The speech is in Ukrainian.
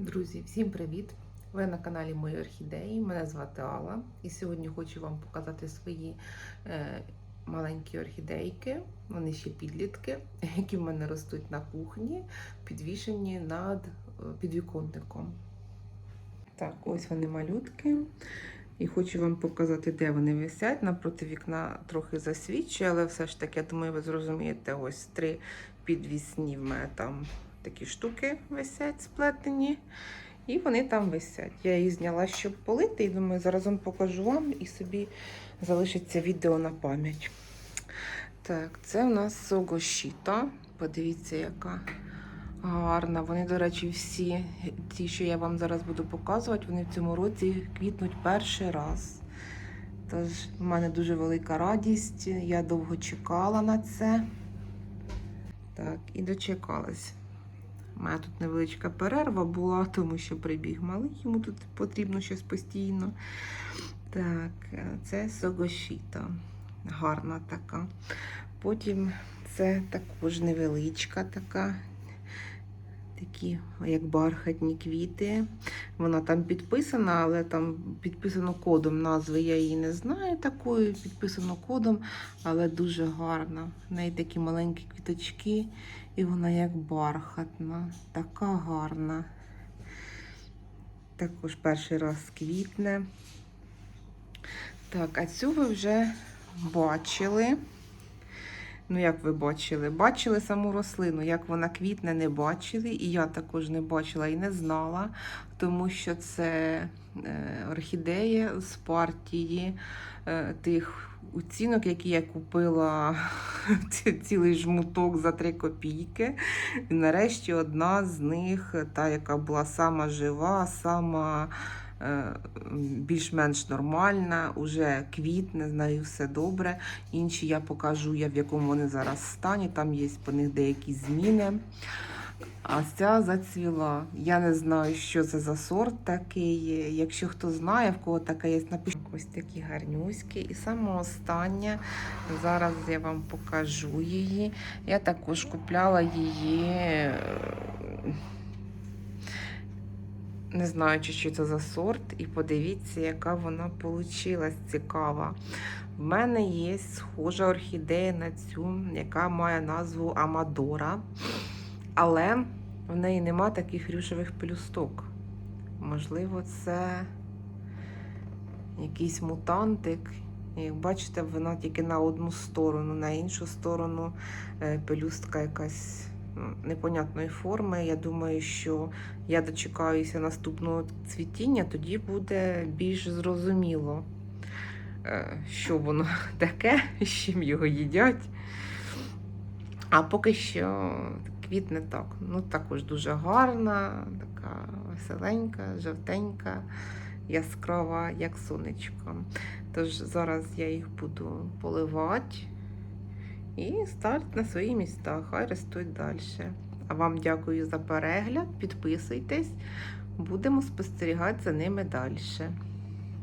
Друзі, всім привіт! Ви на каналі Мої Орхідеї. Мене звати Алла. І сьогодні хочу вам показати свої е, маленькі орхідейки. Вони ще підлітки, які в мене ростуть на кухні, підвішені над е, підвіконником. Так, ось вони малютки. І хочу вам показати, де вони висять. Напроти вікна трохи засвічує, але все ж таки, я думаю, ви зрозумієте, ось три підвісні в мене там такі штуки висять сплетені. І вони там висять. Я їх зняла, щоб полити, і думаю, заразом покажу вам і собі залишиться відео на пам'ять. Так, це у нас согошіта. Подивіться, яка гарна. Вони, до речі, всі ті, що я вам зараз буду показувати, вони в цьому році квітнуть перший раз. Тож, в мене дуже велика радість. Я довго чекала на це. Так, і дочекалась. У мене тут невеличка перерва була, тому що прибіг малий, йому тут потрібно щось постійно. Так, це согошіта. Гарна така. Потім це також невеличка така. Такі, як бархатні квіти. Вона там підписана, але там підписано кодом. Назви я її не знаю такої, підписано кодом, але дуже гарна. В неї такі маленькі квіточки, і вона як бархатна, така гарна. Також перший раз квітне. Так, а цю ви вже бачили. Ну, як ви бачили? Бачили саму рослину, як вона квітне, не бачили. І я також не бачила і не знала, тому що це е, орхідея з партії е, тих оцінок, які я купила цілий жмуток за 3 копійки. І нарешті одна з них, та, яка була сама жива, сама більш-менш нормальна, уже квітне, з нею все добре. Інші я покажу, я в якому вони зараз стані. Там є по них деякі зміни. А ця зацвіла. Я не знаю, що це за сорт такий. Якщо хто знає, в кого така є, напишіть. Ось такі гарнюські. І саме остання, зараз я вам покажу її. Я також купляла її. Не знаючи, що це за сорт, і подивіться, яка вона получилась цікава. В мене є схожа орхідея на цю, яка має назву Амадора. Але в неї нема таких рюшевих пелюсток. Можливо, це якийсь мутантик. Як бачите, вона тільки на одну сторону, на іншу сторону е, пелюстка якась непонятної форми. Я думаю, що я дочекаюся наступного цвітіння, тоді буде більш зрозуміло, е, що воно таке, з чим його їдять. А поки що квітне так. Ну, також дуже гарна, така веселенька, жовтенька, яскрава, як сонечко. Тож зараз я їх буду поливати і старт на свої міста. Хай ростуть далі. А вам дякую за перегляд. Підписуйтесь, будемо спостерігати за ними далі.